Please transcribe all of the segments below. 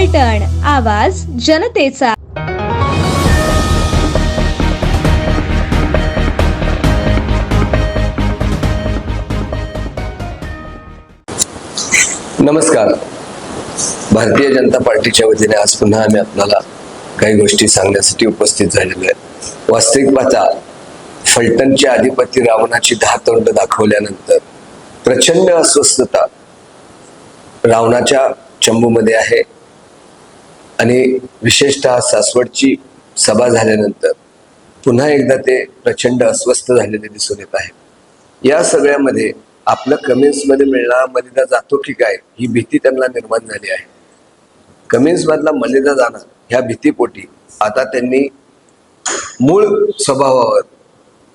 फलटण आवाज जनतेचा. नमस्कार. भारतीय जनता पार्टीच्या वतीने आज पुन्हा आम्ही आपल्याला काही गोष्टी सांगण्यासाठी उपस्थित झालेलो आहे. वास्तविक पाहता फलटणचे अधिपती रावणाची दहा तोंड दाखवल्यानंतर प्रचंड अस्वस्थता रावणाच्या चंबूमध्ये आहे. आणि विशेषतः सासवडची सभा झाल्यानंतर पुन्हा एकदा ते प्रचंड अस्वस्थ झालेले दिसून येत आहे. या सगळ्यामध्ये आपलं कमिन्समध्ये मिळणार मिळणारा मलिदा जातो की काय ही भीती त्यांना निर्माण झाली आहे. कमेंट्स मलिदा जाणं ह्या भीतीपोटी आता त्यांनी मूळ स्वभावावर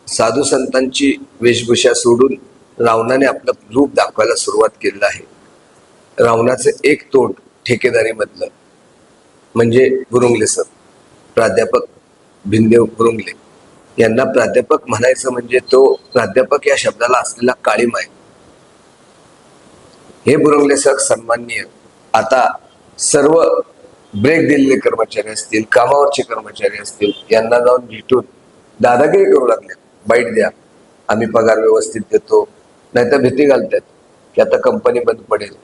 साधू संतांची वेशभूषा सोडून रावणाने आपलं रूप दाखवायला सुरुवात केलेलं आहे. रावणाचं एक तोंड ठेकेदारीमधलं म्हणजे गुरुंगले सर. प्राध्यापक भिंदेव गुरुंगले. यांना प्राध्यापक म्हणायचं म्हणजे तो प्राध्यापक या शब्दाला असलेला काळीम आहे. हे बुरंगले सर सन्माननीय. आता सर्व ब्रेक दिलेले कर्मचारी असतील कामावरचे कर्मचारी असतील यांना जाऊन भेटून दादागिरी करू लागले. बाईट द्या. आम्ही पगार व्यवस्थित देतो. नाहीतर भीती घालतात की आता कंपनी बंद पडेल.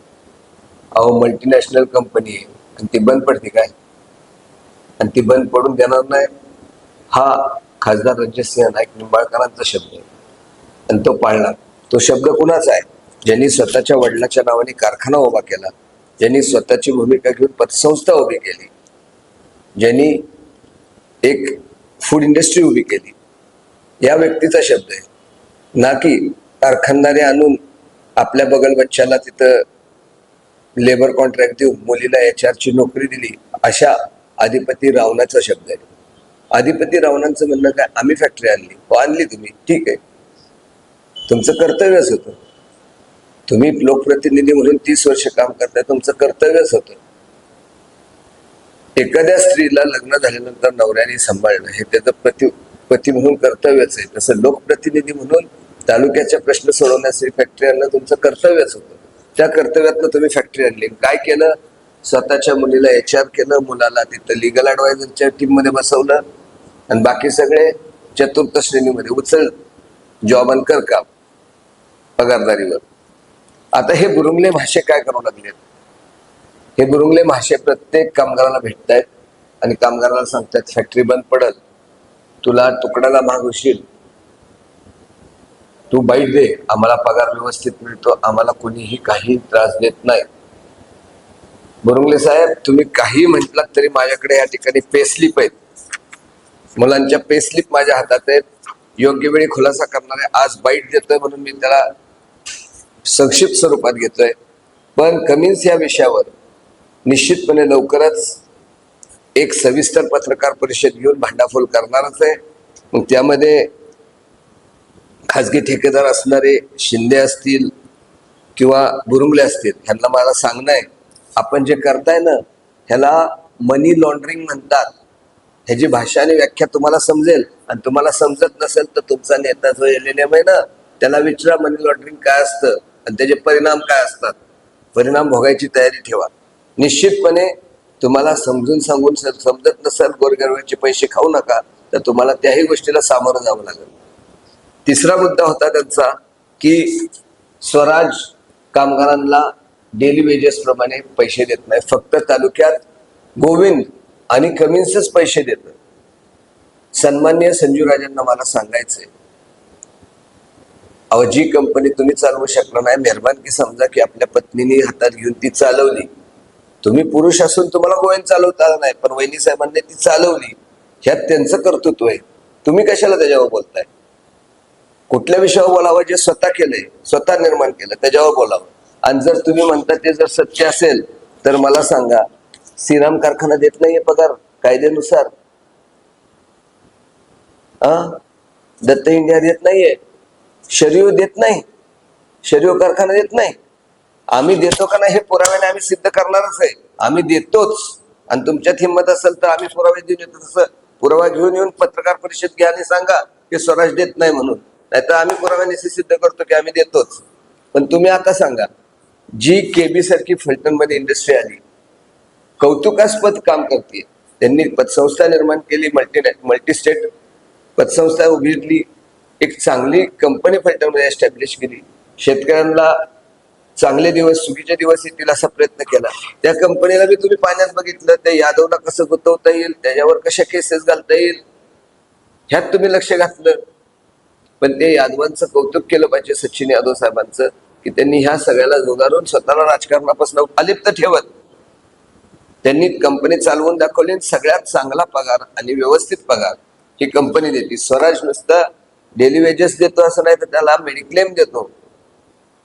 अहो मल्टीनॅशनल कंपनी आहे. आणि ती बंद पडते काय? आणि ती बंद पडून देणार नाही. हा खासदार रणजितसिंह नाईक निंबाळकरांचा शब्द आहे. आणि तो पाळला. तो शब्द कुणाचा आहे? ज्यांनी स्वतःच्या वडिलाच्या नावाने कारखाना उभा केला. ज्यांनी स्वतःची भूमिका घेऊन पतसंस्था उभी केली. ज्यांनी एक फूड इंडस्ट्री उभी केली. या व्यक्तीचा शब्द आहे. ना की कारखानदारे आणून आपल्या बगल बच्च्याला तिथं लेबर कॉन्ट्रॅक्ट देऊन मुलीला एच आरची नोकरी दिली अशा अधिपती रावणाचा शब्द आहे. अधिपती रावणांचं म्हणणं काय? आम्ही फॅक्टरी आणली. हो, आणली तुम्ही. ठीक आहे. तुमचं कर्तव्यच होतं. तुम्ही लोकप्रतिनिधी म्हणून तीस वर्ष काम करताय. तुमचं कर्तव्यच होतं. एखाद्या स्त्रीला लग्न झाल्यानंतर नवऱ्याने सांभाळणं हे त्याचं प्रति पती म्हणून कर्तव्यच आहे. तसं लोकप्रतिनिधी म्हणून तालुक्याचे प्रश्न सोडवण्यासाठी फॅक्टरी आणणं तुमचं कर्तव्यच होतं. त्या कर्तव्यातनं तुम्ही फॅक्टरी आणली. काय केलं? स्वतःच्या मुलीला एच आर केलं मुलाला तिथं लिगल ॲडवायझरच्या टीममध्ये बसवलं आणि बाकी सगळे चतुर्थ श्रेणीमध्ये उचल जॉब आणि कर काम पगारदारीवर. आता हे बुरुंगले भाषे काय करू लागलेत? हे बुरुंगले भाषे प्रत्येक कामगाराला भेटतायत आणि कामगाराला सांगतात फॅक्टरी बंद पडल. तुला तुकड्याला महाग होशील तू बाईट दे. आम्हाला पगार व्यवस्थित मिळतो. आम्हाला कोणीही काही त्रास देत नाही. बुरुंगले साहेब तुम्ही काही म्हटलात तरी माझ्याकडे या ठिकाणी पेस्लिप आहेत. मुलांच्या पेस्लिप माझ्या हातात आहेत. योग्य वेळी खुलासा करणारे आज बाईट देतोय म्हणून मी त्याला संक्षिप्त स्वरूपात घेतोय. पण कमिन्स या विषयावर निश्चितपणे लवकरच एक सविस्तर पत्रकार परिषद घेऊन भांडाफोल करणारच आहे. मग त्यामध्ये खाजगी ठेकेदार असणारे शिंदे असतील किंवा बुरुंगले असतील ह्यांना मला सांगणं आहे. आपण जे करताय ना ह्याला मनी लॉन्ड्रिंग म्हणतात. ह्याची भाषा आणि व्याख्या तुम्हाला समजेल. आणि तुम्हाला समजत नसेल तर तुमचा नेता जो एल आहे ना त्याला विचारा मनी लॉन्ड्रिंग काय असतं आणि त्याचे परिणाम काय असतात. परिणाम भोगायची तयारी ठेवा. निश्चितपणे तुम्हाला समजून सांगून समजत नसेल गोरगरवाचे पैसे खाऊ नका तर तुम्हाला त्याही गोष्टीला सामोरं जावं लागेल. तिसरा मुद्दा होता त्यांचा की स्वराज कामगारांना डेली वेजेस प्रमाणे पैसे देत नाही. फक्त तालुक्यात गोविंद आणि कमिन्सच पैसे देत सन्मान्य संजू राजांना मला सांगायचंय अहो जी कंपनी तुम्ही चालवू शकला नाही मेहरबानगी समजा की आपल्या पत्नीने हातात घेऊन ती चालवली. तुम्ही पुरुष असून तुम्हाला गोविंद चालवता आलं नाही पण वहिनी साहेबांनी ती चालवली. ह्यात त्यांचं कर्तृत्व आहे. तुम्ही कशाला त्याच्यावर बोलताय? कुठल्या विषयावर बोलावं? जे स्वतः केलंय स्वतः निर्माण केलं त्याच्यावर बोलावं. आणि जर तुम्ही म्हणता ते जर सत्य असेल तर मला सांगा श्रीराम कारखाना देत नाहीये पगार कायद्यानुसार. आ? दत्त इंडिया देत नाहीये. शरीव देत नाही. शरीव कारखाना देत नाही. आम्ही देतो का नाही हे पुराव्याने आम्ही सिद्ध करणारच आहे. आम्ही देतोच. आणि तुमच्यात हिंमत असेल तर आम्ही पुरावे देऊन येतो. तसं पुरावा घेऊन येऊन पत्रकार परिषद घ्या आणि सांगा की स्वराज देत नाही म्हणून. नाहीतर आम्ही पुराव्याने सिद्ध करतो की आम्ही देतोच. पण तुम्ही आता सांगा जी केबी सारखी फलटणमध्ये इंडस्ट्री आली कौतुकास्पद काम करते. त्यांनी पतसंस्था निर्माण केली मल्टी मल्टी स्टेट पतसंस्था उभारली एक चांगली कंपनी फलटणमध्ये एस्टॅब्लिश केली. शेतकऱ्यांना चांगले दिवस चुकीचे दिवस येतील असा प्रयत्न केला. त्या कंपनीला बी तुम्ही पाण्यात बघितलं त्या यादवला कसं गुंतवता येईल त्याच्यावर कशा केसेस घालता येईल ह्यात तुम्ही लक्ष घातलं. पण ते यादवांचं कौतुक केलं पाहिजे सचिन यादव साहेबांचं. की त्यांनी ह्या सगळ्याला झुगारून स्वतःला राजकारणापासून अलिप्त ठेवत. त्यांनी कंपनी चालवून दाखवली सगळ्यात चांगला पगार आणि व्यवस्थित पगार ही कंपनी देते. स्वराज नुसतं डेली वेजेस देतो असं नाही तर त्याला मेडिक्लेम देतो.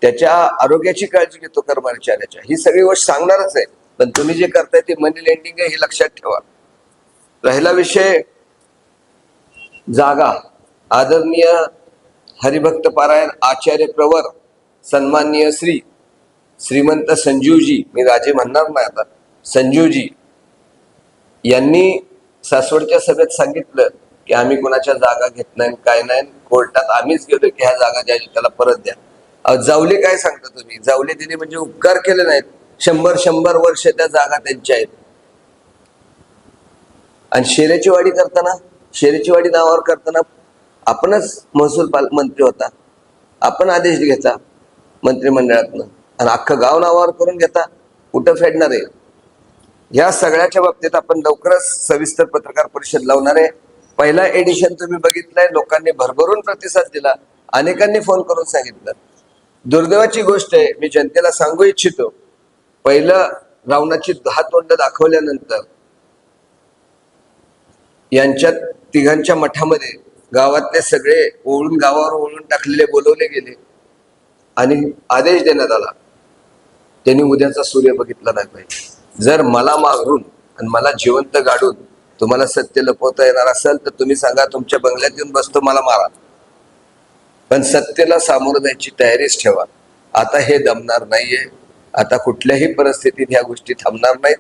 त्याच्या आरोग्याची काळजी घेतो कर्मचाऱ्याच्या. ही सगळी गोष्ट सांगणारच आहे. पण तुम्ही जे करताय ते मनी लेंडिंग आहे हे लक्षात ठेवा. राहिला विषय जागा. आदरणीय हरिभक्त पारायण आचार्य प्रवर सन्माननीय श्री श्रीमंत संजीवजी मी राजे म्हणणार नाही आता संजीवजी यांनी सासवडच्या सभेत सांगितलं की आम्ही कोणाच्या जागा घेत नाही काय नाही कोर्टात आम्हीच गेलो की ह्या जागा ज्या त्याला परत द्या. अहो, जावले काय सांगता तुम्ही? जावले तिने म्हणजे उपकार केले नाहीत. शंभर शंभर वर्ष त्या जागा त्यांच्या आहेत. आणि शेरेची वाडी करताना शेरेची वाडी नावावर करताना आपणच महसूल पाल मंत्री होता. आपण आदेश घेता मंत्रिमंडळातनं. आणि अख्खं गाव नावावर करून घेता. कुठं फेडणार आहे? या सगळ्याच्या बाबतीत आपण लवकरच सविस्तर पत्रकार परिषद लावणार आहे. पहिला एडिशन तुम्ही बघितलंय. लोकांनी भरभरून प्रतिसाद दिला. अनेकांनी फोन करून सांगितलं. दुर्दैवाची गोष्ट आहे मी जनतेला सांगू इच्छितो पहिलं रावणाची दहा तोंड दाखवल्यानंतर यांच्या तिघांच्या मठामध्ये गावातले सगळे ओळून गावावर ओळून टाकलेले बोलवले गेले. आणि आदेश देण्यात आला. त्यांनी उद्याचा सूर्य बघितला नाही पाहिजे. जर मला मारून आणि मला जिवंत गाडून तुम्हाला सत्य लपवता येणार असेल तर तुम्ही सांगा तुमच्या बंगल्यात येऊन बसतो मला मारा. पण सत्याला सामोरं जायची तयारीच ठेवा. आता हे दमणार नाहीये. आता कुठल्याही परिस्थितीत ह्या गोष्टी थांबणार नाहीत.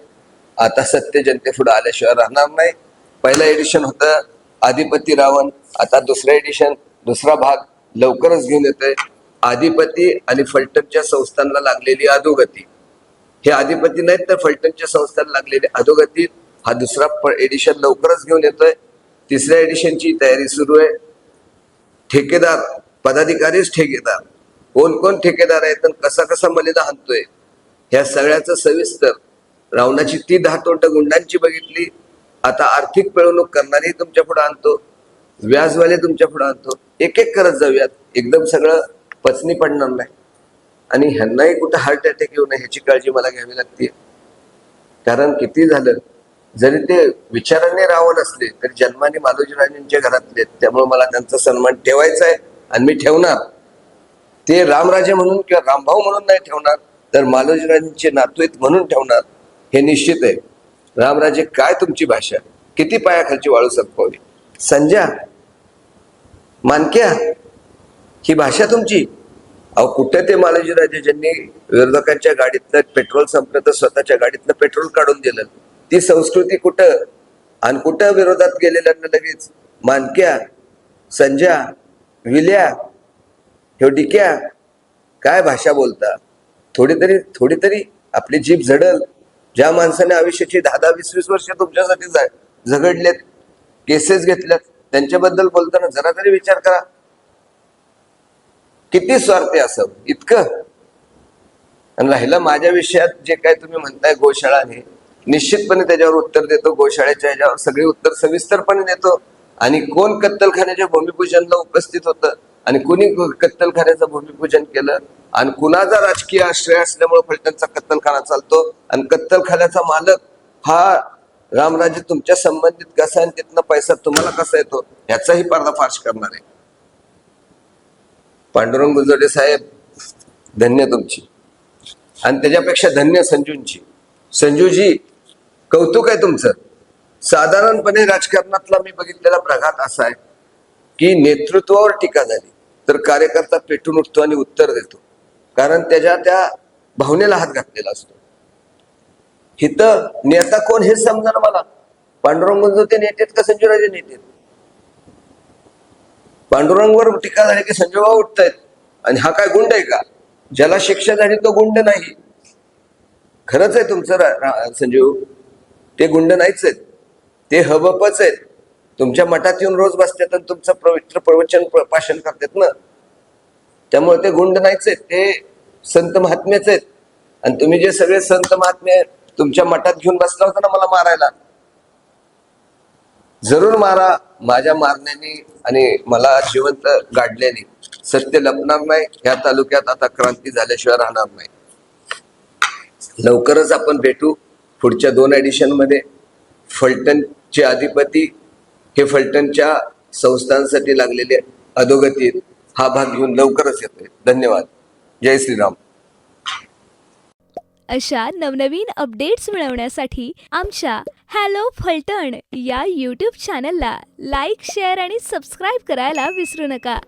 आता सत्य जनतेपुढे आल्याशिवाय राहणार नाही. पहिलं एडिशन होतं आधिपती रावण आता दुसरं एडिशन दुसरा भाग लवकरच घेऊन येतोय. आधिपती आणि फलटणच्या संस्थांना लागलेली अधोगती. हे आधिपती नाहीत तर फलटणच्या संस्थांना लागलेली अधोगती हा दुसरा एडिशन लवकरच घेऊन येतोय. तिसऱ्या एडिशनची तयारी सुरू आहे. ठेकेदार पदाधिकारीच ठेकेदार. कोण कोण ठेकेदार आहेत आणि कसा कसा मलिदा हाणतोय? ह्या सगळ्याचं सविस्तर रावणाची ती दहा तोंड गुंडांची बघितली. आता आर्थिक पिळवणूक करणारी तुमच्यापुढे आणतो. व्याजवाले तुमच्यापुढे आणतो. एक एक करत जाऊयात. एकदम सगळं पचनी पडणार नाही आणि ह्यांनाही कुठं हार्ट अटॅक येऊ नये ह्याची काळजी मला घ्यावी लागते कारण किती झालं जरी ते विचाराने रावण असले तरी जन्माने मालोजीराजांच्या घरातले आहेत. त्यामुळे मला त्यांचा सन्मान ठेवायचा आहे आणि मी ठेवणार. ते रामराजे म्हणून किंवा रामभाऊ म्हणून नाही ठेवणार तर मालोजीराजांचे नातू म्हणून ठेवणार हे निश्चित आहे. रामराजे काय तुमची भाषा? किती पायाखालची वाळू सरकवली संजय मानक्या ही भाषा तुमची? अहो कुठे ते मालोजीराजे ज्यांनी विरोधकांच्या गाडीतलं पेट्रोल संपलं तर स्वतःच्या गाडीतलं पेट्रोल काढून दिलं? ती संस्कृती कुठं? आणि कुठं विरोधात गेलेल्यांना लगेच मानक्या संज्या विल्या ह्यो डिक्या काय भाषा बोलता? थोडी तरी थोडी तरी आपली जीभ झडल. ज्या माणसाने आयुष्याची दहा दहा वीस वीस वर्ष तुमच्यासाठी झगडलेत केसेस घेतल्यात त्यांच्याबद्दल बोलताना जरा तरी विचार करा. किती स्वार्थी असावं इतकं? आणि राहिलं माझ्या विषयात जे काय तुम्ही म्हणताय गोशाळा हे निश्चितपणे त्याच्यावर उत्तर देतो. गोशाळेच्या ह्याच्यावर सगळे उत्तर सविस्तरपणे देतो. आणि कोण कत्तलखान्याच्या भूमिपूजनला उपस्थित होतं? आणि कुणी कत्तलखान्याचं भूमिपूजन केलं? आणि कुणाचा राजकीय आश्रय असल्यामुळे फलटणचा कत्तलखाना चालतो? आणि कत्तलखान्याचा मालक हा रामराजे तुमच्या संबंधित कसा आणि तिथनं पैसा तुम्हाला कसा येतो? याचाही पर्दाफाश करणार आहे. पांडुरंग गुजरडे साहेब धन्य तुमची. आणि त्याच्यापेक्षा धन्य संजूंची. संजूजी कौतुक आहे तुमचं. साधारणपणे राजकारणातला मी बघितलेला प्रघात असा आहे की नेतृत्वावर टीका झाली तर कार्यकर्ता पेटून उठतो आणि उत्तर देतो. कारण त्याच्या त्या भावनेला हात घातलेला असतो. हिथं नेता कोण हे समजा मला? पांडुरंग गुंजोते नेतेत का संजूराजे नेतेत? पांडुरंगवर टीका झाली की संजोबा आहेत आणि हा काय गुंड आहे का? ज्याला शिक्षा झाली तो गुंड नाही. खरंच आहे तुमचं संजीव ते गुंड नाहीच आहेत. ते हबपच आहेत. तुमच्या मठात येऊन रोज बसतात आणि तुमचं पवित्र प्रवचन पाषण करतात ना. त्यामुळे ते गुंड नाहीच आहेत. ते संत महात्म्याच आहेत. आणि तुम्ही जे सगळे संत महात्मे तुमच्या मठात घेऊन बसला होता ना मला मारायला जरूर मारा. माझ्या मारण्याने आणि मला जिवंत गाडल्याने सत्य लपणार नाही. ह्या तालुक्यात आता क्रांती झाल्याशिवाय राहणार नाही. लवकरच आपण भेटू पुढच्या दोन एडिशनमध्ये फलटणचे अधिपती हे फलटणच्या संस्थांसाठी लागलेले अधोगती हा भाग घेऊन लवकरच येतोय. धन्यवाद. जय श्रीराम. अशा नवनवीन अपडेट्स मिळवण्यासाठी आमच्या हॅलो फलटण या यूट्यूब चॅनलला लाईक शेअर आणि सबस्क्राईब करायला विसरू नका.